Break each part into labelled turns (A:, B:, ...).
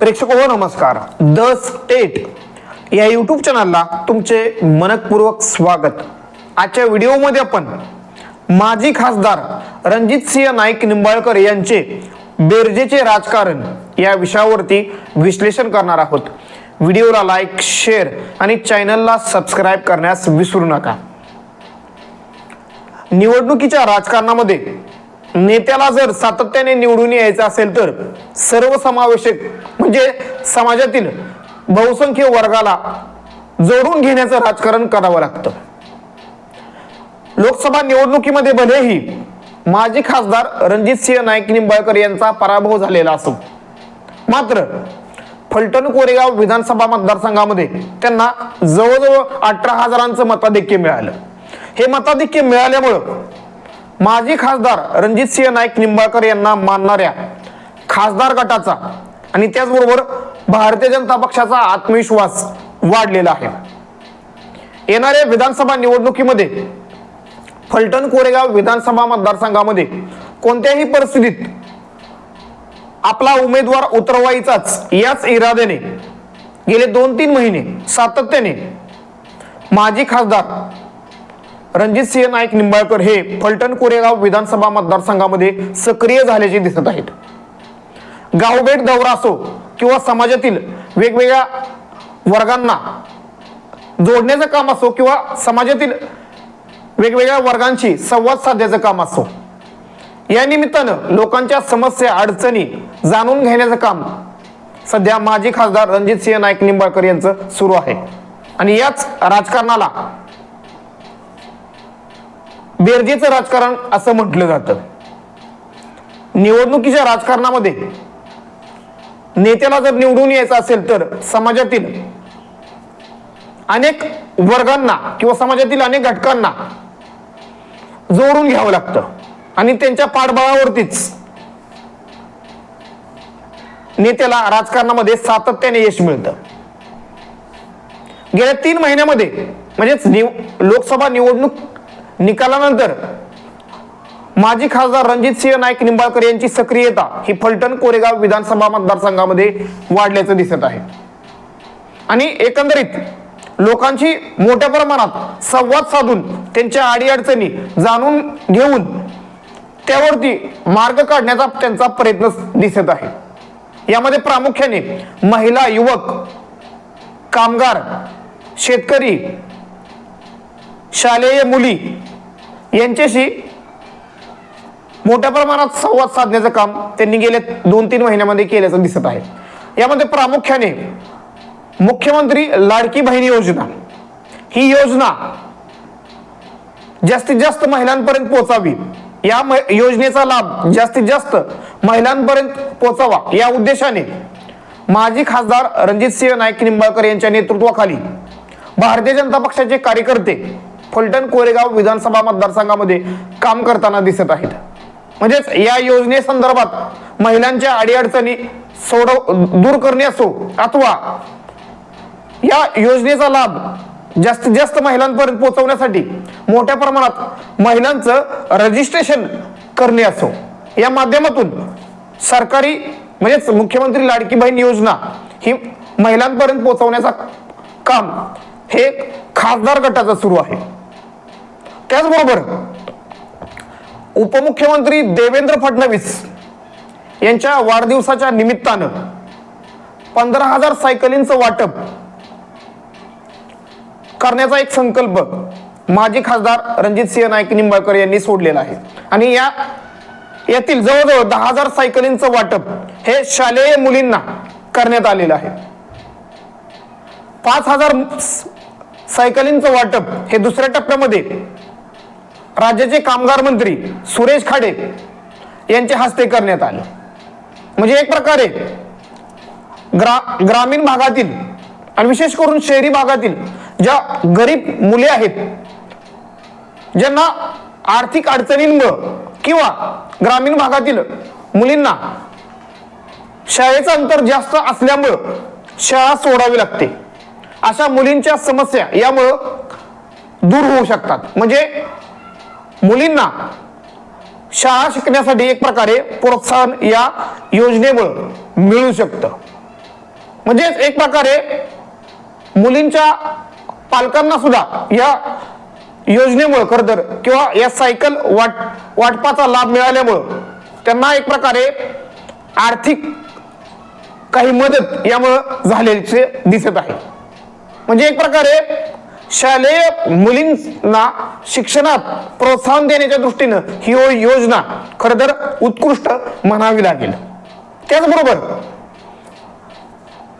A: प्रेक्षक हो नमस्कार. द स्टेट या यूट्यूब चॅनलला तुमचे मनपूर्वक स्वागत. आजच्या व्हिडिओमध्ये आपण माजी खासदार रणजित सिंह नाईक निंबाळकर यांचे बेरजेचे राजकारण या विषयावरती विश्लेषण करणार आहोत. व्हिडिओला लाईक शेअर आणि चॅनलला सबस्क्राईब करण्यास विसरू नका. निवडणुकीच्या राजकारणामध्ये नेत्याला जर सातत्याने निवडून यायचं असेल तर सर्वसमावेशक म्हणजे समाजातील बहुसंख्य वर्गाला जोडून घेण्याचं राजकारण करावं लागतं. लोकसभा निवडणुकीमध्ये भलेही माजी खासदार रणजित सिंह नाईक निंबाळकर यांचा पराभव झालेला असो मात्र फलटण कोरेगाव विधानसभा मतदारसंघामध्ये त्यांना जवळजवळ अठरा हजारांचं मताधिक्य मिळालं. हे मताधिक्य मिळाल्यामुळं माजी खासदार रणजित सिंह नाईक निंबाळकर यांना मानणाऱ्या खासदार गटाचा आणि त्याचबरोबर भारतीय जनता पक्षाचा आत्मविश्वास वाढलेला आहे. येणाऱ्या विधानसभा निवडणुकीमध्ये फलटण कोरेगाव विधानसभा मतदारसंघामध्ये कोणत्याही परिस्थितीत आपला उमेदवार उतरवायचाच याच इराद्याने गेले दोन तीन महिने सातत्याने माजी खासदार रणजित सिंह नाईक निंबाळकर हे फलटण कोरेगाव विधानसभा मतदारसंघामध्ये सक्रिय झाल्याचे दिसत आहेत. गावभेट दौरा असो किंवा समाजातील वेगवेगळ्या वर्गांना जोडण्याचं काम असो किंवा समाजातील वेगवेगळ्या वर्गांशी संवाद साधण्याचं काम असो या निमित्तानं लोकांच्या समस्या अडचणी जाणून घेण्याचं काम सध्या माजी खासदार रणजित सिंह नाईक निंबाळकर यांचं सुरू आहे. आणि याच राजकारणाला बेरजेचं राजकारण असं म्हटलं जातं. निवडणुकीच्या राजकारणामध्ये नेत्याला जर निवडून यायचं असेल तर समाजातील अनेक वर्गांना किंवा समाजातील अनेक घटकांना जोडून घ्यावं लागतं. आणि त्यांच्या पाठबळावरतीच नेत्याला राजकारणामध्ये सातत्याने यश मिळतं. गेल्या तीन महिन्यामध्ये म्हणजेच निव लोकसभा निवडणूक निकालानंतर माजी खासदार रणजित सिंह नाईक निंबाळकर यांची सक्रियता ही फलटण कोरेगाव विधानसभा मतदारसंघामध्ये वाढल्याचं दिसत आहे. आणि एकंदरीत लोकांची मोठ्या प्रमाणात संवाद साधून त्यांच्या अडीअडचणी जाणून घेऊन त्यावरती मार्ग काढण्याचा त्यांचा प्रयत्न दिसत आहे. यामध्ये प्रामुख्याने महिला युवक कामगार शेतकरी शालेय मुली यांच्याशी मोठ्या प्रमाणात संवाद साधण्याचं काम त्यांनी गेल्या दोन तीन महिन्यामध्ये केल्याचं दिसत आहे. यामध्ये प्रामुख्याने मुख्यमंत्री लाडकी बहीण योजना. ही योजना जास्तीत जास्त महिलांपर्यंत पोहोचावी. या योजनेचा लाभ जास्तीत जास्त महिलांपर्यंत पोहोचावा. या उद्देशाने माजी खासदार रणजित सिंह नाईक निंबाळकर यांच्या नेतृत्वाखाली भारतीय जनता पक्षाचे कार्यकर्ते फलटण कोरेगाव विधानसभा मतदारसंघामध्ये काम करताना दिसत आहेत. म्हणजेच या योजनेसंदर्भात महिलांच्या अडीअडचणी सोडव दूर करणे असो अथवा या योजनेचा लाभ जास्तीत जास्त महिलांपर्यंत पोहोचवण्यासाठी मोठ्या प्रमाणात महिलांचं रजिस्ट्रेशन करणे असो. या माध्यमातून सरकारी म्हणजेच मुख्यमंत्री लाडकी बहीण योजना ही महिलांपर्यंत पोहोचवण्याचा काम हे खासदार गटाचं सुरू आहे. त्याचबरोबर उपमुख्यमंत्री देवेंद्र फडणवीस यांच्या वाढदिवसाच्या निमित्तानं पंधरा हजार सायकलींचं वाटप करण्याचा एक संकल्प माजी खासदार रणजित सिंह नाईक निंबाळकर यांनी सोडलेला आहे. आणि या यातील जवळजवळ दहा हजार सायकलींचं वाटप हे शालेय मुलींना करण्यात आलेलं आहे. पाच हजार सायकलींचं वाटप हे दुसऱ्या टप्प्यामध्ये राज्याचे कामगार मंत्री सुरेश खाडे यांच्या हस्ते करण्यात आलं. म्हणजे एक प्रकारे ग्रा ग्रामीण भागातील आणि विशेष करून शहरी भागातील ज्या गरीब मुले आहेत ज्यांना आर्थिक अडचणींमुळं किंवा ग्रामीण भागातील मुलींना शाळेचं अंतर जास्त असल्यामुळं शाळा सोडावी लागते. अशा मुलींच्या समस्या यामुळं दूर होऊ शकतात. म्हणजे मुलींना शाळा शिकण्यासाठी एक प्रकारे प्रोत्साहन या योजनेमुळं मिळू शकतं. म्हणजेच एक प्रकारे मुलींच्या पालकांना सुद्धा या योजनेमुळं खरं तर किंवा या सायकल वाट वाटपाचा लाभ मिळाल्यामुळं त्यांना एक प्रकारे आर्थिक काही मदत यामुळं झाल्याचे दिसत आहे. म्हणजे एक प्रकारे शालेय मुलींना शिक्षणात प्रोत्साहन देण्याच्या दृष्टीनं ही यो- योजना खरं तर उत्कृष्ट म्हणावी लागेल. त्याचबरोबर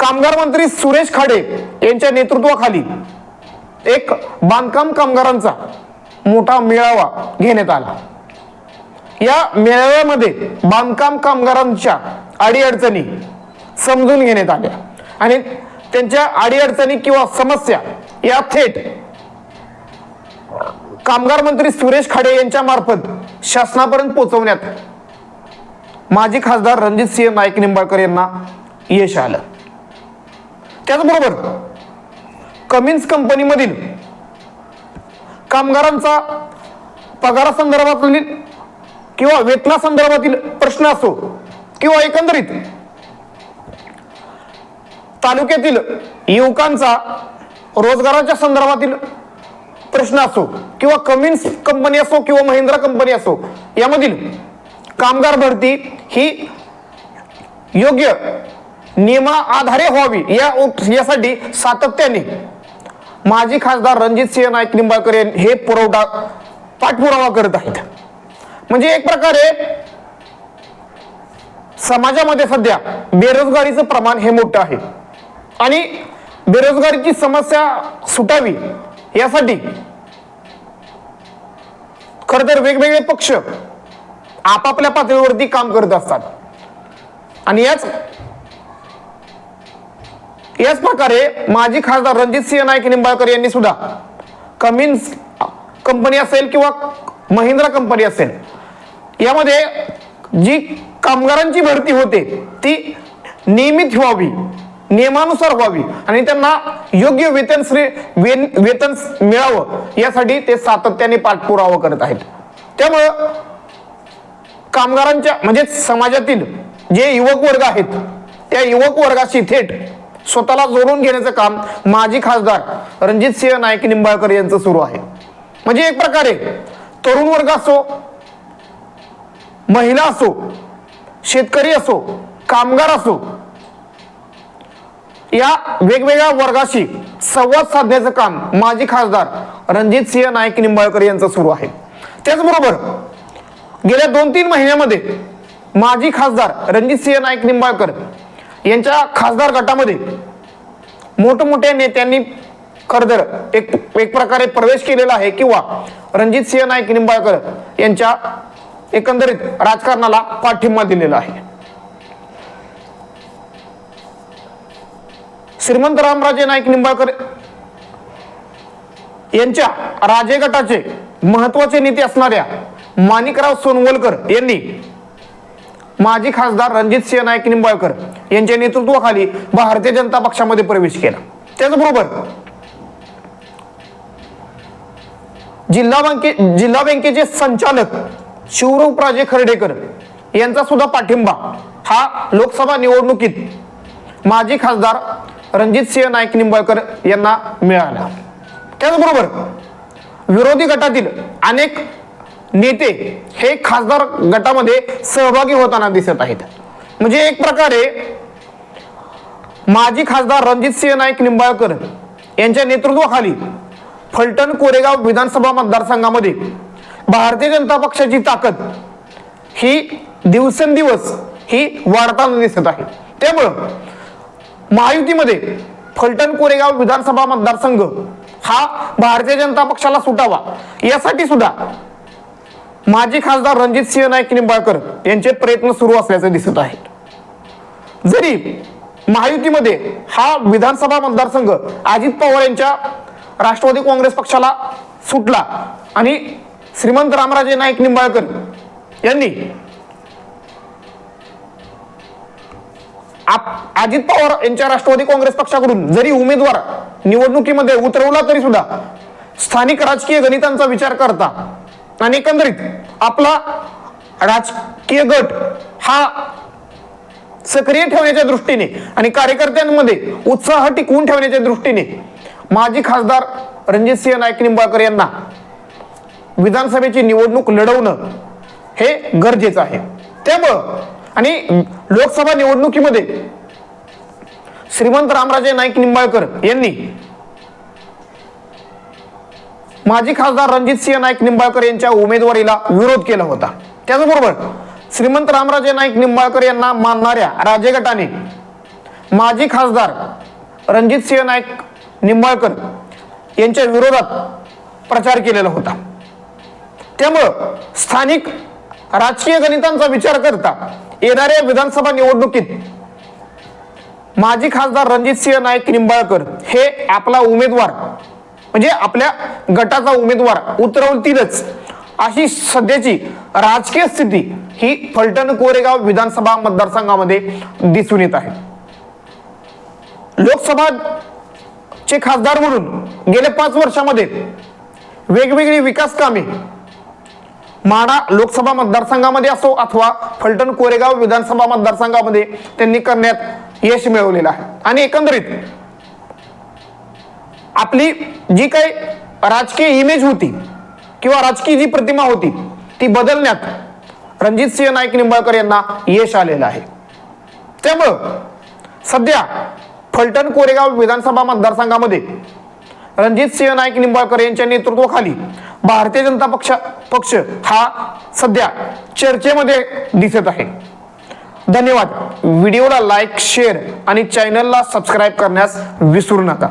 A: कामगार मंत्री सुरेश खाडे यांच्या नेतृत्वाखाली एक बांधकाम कामगारांचा मोठा मेळावा घेण्यात आला. या मेळाव्यामध्ये बांधकाम कामगारांच्या अडीअडचणी समजून घेण्यात आल्या आणि त्यांच्या अडीअडचणी किंवा समस्या या थेट कामगार मंत्री सुरेश खाडे यांच्या मार्फत शासनापर्यंत पोहोचवण्यात माजी खासदार रणजित सिंह नाईक निंबाळकर यांना यश आलं. त्याचबरोबर कमिन्स कंपनीमधील कामगारांचा पगारासंदर्भातील किंवा वेतनासंदर्भातील प्रश्न असो किंवा एकंदरीत तालुक्यातील युवकांचा रोजगाराच्या संदर्भातील प्रश्न असो किंवा कमिन्स कंपनी असो किंवा महिंद्रा कंपनी असो यामधील कामगार भरती ही योग्य नियमा आधारे व्हावी या यासाठी सातत्याने माजी खासदार रणजित सिंह नाईक निंबाळकर हे पुरवठा पाठपुरावा करत आहेत. म्हणजे एक प्रकारे समाजामध्ये सध्या बेरोजगारीचं प्रमाण हे मोठं आहे. आणि बेरोजगारीची समस्या सुटावी यासाठी खर तर वेगवेगळे पक्ष आपापल्या पातळीवरती काम करत असतात. आणि याच याच प्रकारे माजी खासदार रणजित सिंह नाईक निंबाळकर यांनी सुद्धा कमिन्स कंपनी असेल किंवा महिंद्रा कंपनी असेल यामध्ये जी कामगारांची भरती होते ती नियमित व्हावी. नियमानुसार व्हावी. आणि त्यांना योग्य वेतन श्री वेतन मिळावं. यासाठी ते सातत्याने पाठपुरावा करत आहेत. त्यामुळं कामगारांच्या म्हणजे समाजातील जे युवक वर्ग आहेत त्या युवक वर्गाशी थेट स्वतःला जोडून घेण्याचं काम माजी खासदार रणजित सिंह नाईक निंबाळकर यांचं सुरू आहे. म्हणजे एक प्रकारे तरुण वर्ग असो महिला असो शेतकरी असो कामगार असो या वेगवेगळ्या वर्गाशी संवाद साधण्याचं काम माजी खासदार रणजित सिंह नाईक निंबाळकर यांचं सुरू आहे. त्याचबरोबर गेल्या दोन तीन महिन्यामध्ये माजी खासदार रणजित सिंह नाईक निंबाळकर यांच्या खासदार गटामध्ये मोठमोठ्या नेत्यांनी खरंतर एक एक प्रकारे प्रवेश केलेला आहे किंवा रणजित सिंह नाईक निंबाळकर यांच्या एकंदरीत राजकारणाला पाठिंबा दिलेला आहे. श्रीमंत रामराजे नाईक निंबाळकर यांच्या राजे गटाचे महत्त्वाचे नेते असणाऱ्या माणिकराव सोनवलकर यांनी माजी खासदार रणजित सिंह नाईक निंबाळकर यांच्या नेतृत्वाखाली भारतीय जनता पक्षामध्ये प्रवेश केला. त्याचबरोबर जिल्हा बँके जिल्हा बँकेचे संचालक शिवरावराजे खर्डेकर यांचा सुद्धा पाठिंबा हा लोकसभा निवडणुकीत माजी खासदार रणजित सिंह नाईक निंबाळकर यांना मिळाला त्याचबरोबर विरोधी गटातील अनेक नेते हे खासदार गटामध्ये सहभागी होताना दिसत आहेत. म्हणजे एक प्रकारे माजी खासदार रणजित सिंह नाईक निंबाळकर यांच्या नेतृत्वाखाली फलटण कोरेगाव विधानसभा मतदारसंघामध्ये भारतीय जनता पक्षाची ताकद ही दिवसेंदिवस ही वाढताना दिसत आहे. त्यामुळं महायुतीमध्ये फलटण कोरेगाव विधानसभा मतदारसंघ हा भारतीय जनता पक्षाला सुटावा. यासाठी सुद्धा माजी खासदार रणजित सिंह नाईक निंबाळकर यांचे प्रयत्न सुरू असल्याचे दिसत आहे जरी महायुतीमध्ये हा विधानसभा मतदारसंघ अजित पवार यांच्या राष्ट्रवादी काँग्रेस पक्षाला सुटला आणि श्रीमंत रामराजे नाईक निंबाळकर यांनी अजित पवार यांच्या राष्ट्रवादी काँग्रेस पक्षाकडून जरी उमेदवार निवडणुकीमध्ये उतरवला तरी सुद्धा स्थानिक राजकीय गणितांचा विचार करता आणि एकंदरीत आपला राजकीय गट हा सक्रिय ठेवण्याच्या दृष्टीने आणि कार्यकर्त्यांमध्ये उत्साह टिकवून ठेवण्याच्या दृष्टीने माजी खासदार रणजित सिंह नाईक निंबाळकर यांना विधानसभेची निवडणूक लढवणं हे गरजेचं आहे. त्यामुळं आणि लोकसभा निवडणुकीमध्ये श्रीमंत रामराजे नाईक निंबाळकर यांनी माजी खासदार रणजितसिंह नाईक निंबाळकर यांच्या उमेदवारीला विरोध केला होता. त्याचबरोबर श्रीमंत रामराजे नाईक निंबाळकर यांना मानणाऱ्या राजे गटाने माजी खासदार रणजित सिंह नाईक निंबाळकर यांच्या विरोधात प्रचार केलेला होता. त्यामुळं स्थानिक राजकीय गणितांचा विचार करता येणाऱ्या विधानसभा निवडणुकीत माजी खासदार रणजित सिंह नाईक निंबाळकर हे आपला उमेदवार म्हणजे आपल्या गटाचा उमेदवार उतरवतीलच अशी सध्याची राजकीय स्थिती ही फलटण कोरेगाव विधानसभा मतदारसंघामध्ये दिसून येत आहे. लोकसभा चे खासदार म्हणून गेल्या पाच वर्षामध्ये वेगवेगळी विकास कामे माडा लोकसभा मतदारसंघामध्ये असो अथवा फलटण कोरेगाव विधानसभा मतदारसंघामध्ये त्यांनी करण्यात यश मिळवलेलं आहे. आणि एकंदरीत आपली जी काही राजकीय इमेज होती किंवा राजकीय जी प्रतिमा होती ती बदलण्यात रणजित सिंह नाईक निंबाळकर यांना यश आलेलं आहे. त्यामुळं सध्या फलटण कोरेगाव विधानसभा मतदारसंघामध्ये रणजित सिंह नाईक निंबाळकर यांच्या नेतृत्वाखाली भारतीय जनता पक्ष पक्ष हा सध्या चर्चेमध्ये दिसत आहे. धन्यवाद. व्हिडिओला लाईक शेअर आणि चॅनलला सबस्क्राईब करण्यास विसरू नका.